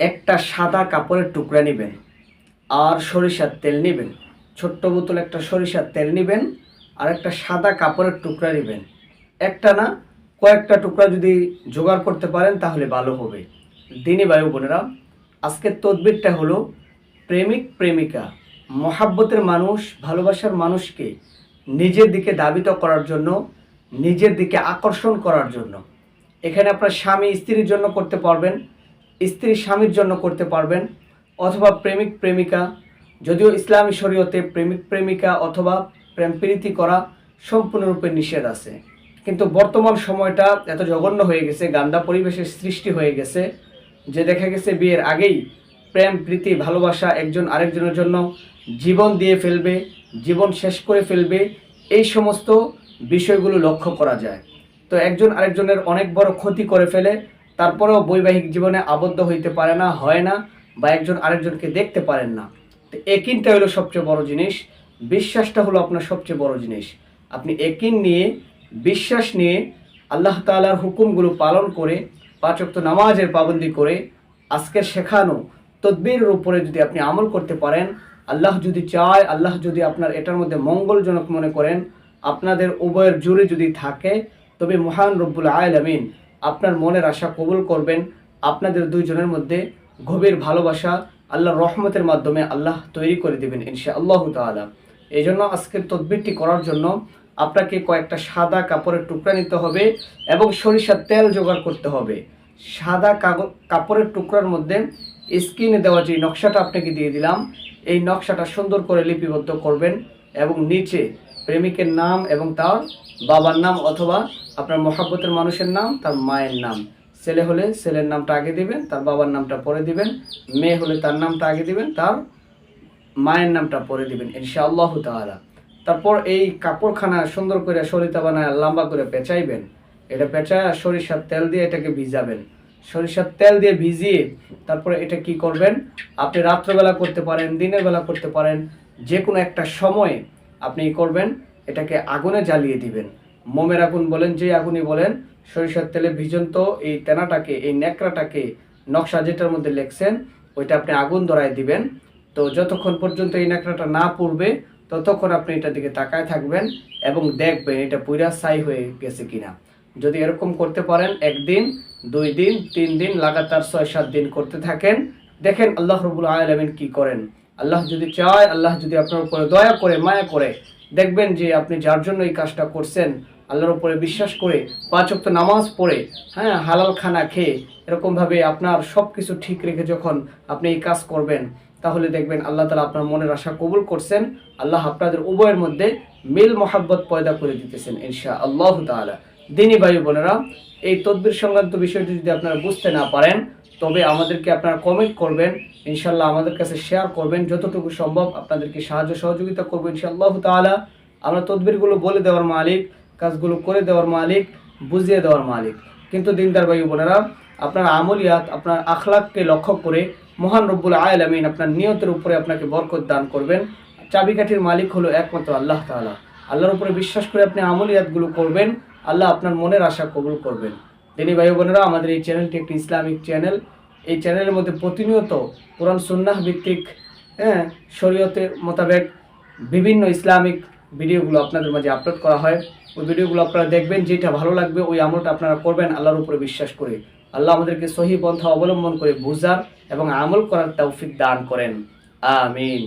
একটা সাদা কাপড়ের টুকরা নেবেন আর সরিষার তেল নেবেন। ছোট্ট বোতল একটা সরিষার তেল নেবেন আর একটা সাদা কাপড়ের টুকরা নেবেন। একটা না, কয়েকটা টুকরা যদি জোগাড় করতে পারেন তাহলে ভালো হবে। দিনী বায়ু বোনেরা, আজকের তদবিরটা হলো প্রেমিক প্রেমিকা, মহাব্বতের মানুষ, ভালোবাসার মানুষকে নিজের দিকে দাবিত করার জন্য, নিজের দিকে আকর্ষণ করার জন্য। এখানে আপনার স্বামী স্ত্রীর জন্য করতে পারবেন স্ত্রী স্বামীর জন্য করতে পারবেন অথবা প্রেমিক প্রেমিকা, যদিও ইসলামী শরীয়তে প্রেমিক প্রেমিকা অথবা প্রেম প্রীতি করা সম্পূর্ণরূপে নিষেধ আছে। কিন্তু বর্তমান সময়টা এত জঘন্য হয়ে গেছে, গান্দা পরিবেশের সৃষ্টি হয়ে গেছে, যে দেখা গেছে বিয়ের আগেই প্রেম, প্রীতি, ভালোবাসা একজন আরেকজনের জন্য জীবন দিয়ে ফেলবে, জীবন শেষ করে ফেলবে, এই সমস্ত বিষয়গুলো লক্ষ্য করা যায়। তো একজন আরেকজনের অনেক বড় ক্ষতি করে ফেলে তারপরেও বৈবাহিক জীবনে আবদ্ধ হইতে পারে না, হয় না, বা একজন আরেকজনকে দেখতে পারেন না। তো একিনটা হলো সবচেয়ে বড় জিনিস। বিশ্বাসটা হলো আপনার সবচেয়ে বড় জিনিস। আপনি একিন নিয়ে, বিশ্বাস নিয়ে আল্লাহ তাআলার হুকুমগুলো পালন করে, পাঁচক্ত নামাজের পাবন্দি করে, আজকের শেখানো তদবিরের উপরে যদি আপনি আমল করতে পারেন, আল্লাহ যদি চায়, আল্লাহ যদি আপনার এটার মধ্যে মঙ্গলজনক মনে করেন, আপনাদের উভয়ের জুড়ে যদি থাকে, তবে মহান রব্বুল আলামিন আপনার মনের আশা কবুল করবেন। আপনাদের দুইজনের মধ্যে গভীর ভালোবাসা আল্লাহর রহমতের মাধ্যমে আল্লাহ তৈরি করে দেবেন ইনশা আল্লাহ তাআলা। এই জন্য আজকের তদবিরটি করার জন্য আপনাকে কয়েকটা সাদা কাপড়ের টুকরা নিতে হবে এবং সরিষার তেল জোগাড় করতে হবে। সাদা কাপড়ের টুকরার মধ্যে স্ক্রিনে দেওয়া যে নকশাটা আপনাকে দিয়ে দিলাম, এই নকশাটা সুন্দর করে লিপিবদ্ধ করবেন এবং নিচে প্রেমিকের নাম এবং তার বাবার নাম অথবা আপনার মহাব্বতের মানুষের নাম, তার মায়ের নাম। ছেলে হলে ছেলের নামটা আগে দিবেন, তার বাবার নামটা পরে দিবেন। মেয়ে হলে তার নামটা আগে দিবেন, তার মায়ের নামটা পরে দিবেন, ইনশাআল্লাহ তাআলা। তারপর এই কাপড়খানা সুন্দর করে সরিতা বানায় লম্বা করে পেঁচাইবেন। এটা পেঁচায় সরিষার তেল দিয়ে এটাকে ভিজাবেন। সরিষার তেল দিয়ে ভিজিয়ে তারপরে এটা কি করবেন? আপনি রাত্রবেলা করতে পারেন, দিনের বেলা করতে পারেন যে কোনো একটা সময়ে আপনি করবেন? এটাকে আগুনে জ্বালিয়ে দিবেন। মোমের আগুন বলেন যে আগুনই বলেন, সরিষার তেলে ভিজন্ত এই তেনাটাকে, এই ন্যাকড়াটাকে নকশা যেটার মধ্যে লেখছেন, ওইটা আপনি আগুন ধরায় দিবেন। তো যতক্ষণ পর্যন্ত এই ন্যাকড়াটা না পড়বে, ততক্ষণ আপনি এটার দিকে তাকায় থাকবেন এবং দেখবেন এটা পুরা ছাই হয়ে গেছে কিনা। যদি এরকম করতে পারেন, একদিন, দুই দিন, তিন দিন, লাগাতার ছয় সাত দিন করতে থাকেন। দেখেন আল্লাহ রবুল আলমিন কি করেন। আল্লাহ যদি চায়, আল্লাহ যদি আপনার উপরে দয়া করে, মায়া করে দেখবেন যে আপনি যার জন্য এই কাজটা করছেন, আল্লাহর উপরে বিশ্বাস করে পাঁচ ওয়াক্ত নামাজ পড়ে হ্যাঁ হালাল খানা খেয়ে এরকমভাবে আপনার সব কিছু ঠিক রেখে যখন আপনি এই কাজ করবেন, তাহলে দেখবেন আল্লাহ তালা আপনার মনের আশা কবুল করছেন। আল্লাহ আপনাদের উভয়ের মধ্যে মিল, মোহাব্বত পয়দা করে দিতেছেন ইনশা আল্লাহ তাআলা। দিনী বায়ু বোনেরা, এই তদবির সংক্রান্ত বিষয়টি যদি আপনারা বুঝতে না পারেন তবে আমাদেরকে আপনারা কমেন্ট করবেন ইনশাল্লাহ আমাদের কাছে শেয়ার করবেন, যতটুকু সম্ভব আপনাদেরকে সাহায্য সহযোগিতা করব ইনশাআল্লাহ তাআলা। আমরা তদবিরগুলো বলে দেওয়ার মালিক, কাজগুলো করে দেওয়ার মালিক, বুঝিয়ে দেওয়ার মালিক। কিন্তু দিনদার ভাই বোনেরা, আপনার আমলিয়াত, আপনার আখলাককে লক্ষ্য করে মহান রব্বুল আলামিন আপনার নিয়তের উপরে আপনাকে বরকত দান করবেন। চাবিকাঠির মালিক হলো একমাত্র আল্লাহ তাআলা। আল্লাহর উপরে বিশ্বাস করে আপনি আমলিয়াতগুলো করবেন, আল্লাহ আপনার মনের আশা কবুল করবেন। তিনি ভাই বোনেরা, আমাদের এই চ্যানেলটি একটি ইসলামিক চ্যানেল এই চ্যানেলের মধ্যে প্রতিনিয়ত কোরআন, সুন্নাহ ভিত্তিক হ্যাঁ শরীয়তের মোতাবেক বিভিন্ন ইসলামিক ভিডিওগুলো আপনাদের মাঝে আপলোড করা হয়। ওই ভিডিওগুলো আপনারা দেখবেন, যেটা ভালো লাগবে, ওই আমলটা আপনারা করবেন আল্লাহর উপরে বিশ্বাস করে। আল্লাহ আমাদেরকে সহি পন্থা অবলম্বন করে বুঝার এবং আমল করার তৌফিক দান করেন। আমিন।